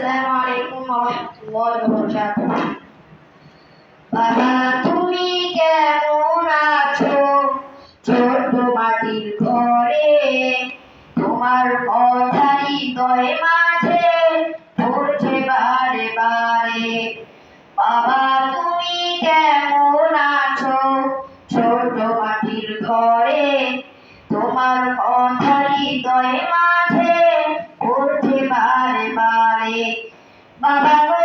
আলাইকুম ওয়া রাহমাতুল্লাহি ওয়া বারাকাতুহু বাবা তুমি কেমন আছো? ছোট মাটির ঘরে তোমার কথা হৃদয় মাঝে পড়ছে বারে বারে বাবা তুমি কেমন আছো ছোট মাটির ঘরে তোমার কথা হৃদয় মাঝে। বাবা গো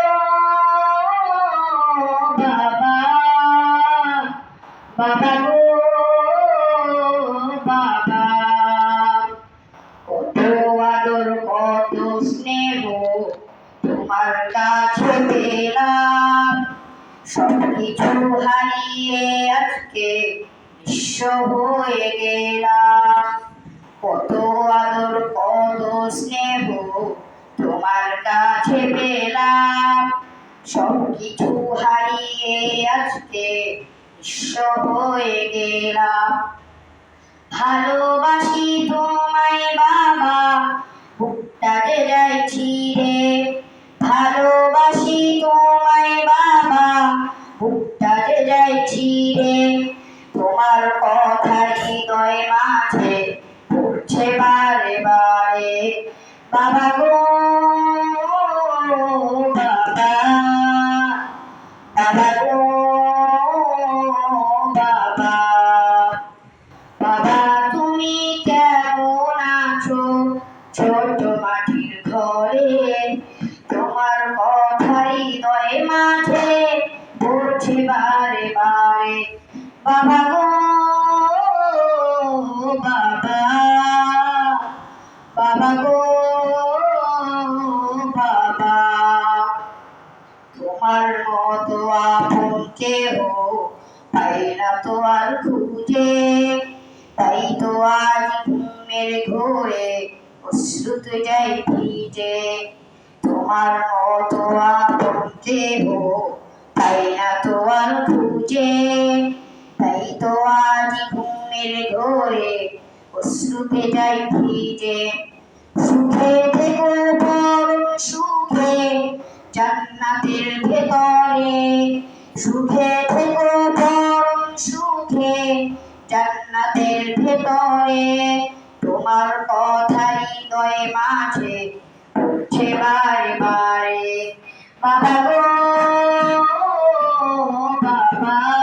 সব হারিয়ে আজকে বিশ্ব হয়ে গেলাম। কত আদর কত স্নেহ তোমার কাছে পেলাম সব কিছু হারিয়ে আজকে হয়ে গেলাম। ভালোবাসি তোমায় বাবা, বুকটা যে যাইছি রে ভালোবাসি তোমায় বাবা, বুকটা যে যাইছি রে তোমার কথা হৃদয় মাঝে পড়ছে বারে বারে। বাবা বাবা গো, বাবা। বাবা গো, বাবা। তো আর খুঁজে। তাই তো আজ ঘুমের ঘোরে অশ্রুত যাই ভিজে। তোমার মতো আপন ঘুমের ঘোরে অশ্রুতে যাই ভিজে। সুখে থেকো পরম সুখে জান্নাতের ভেতরে। সুখে থেকো পরম সুখে জান্নাতের ভেতরে। তোমার কথা হৃদয় মাঝে উঠছে বারে বারে। বাবা গো, বাবা।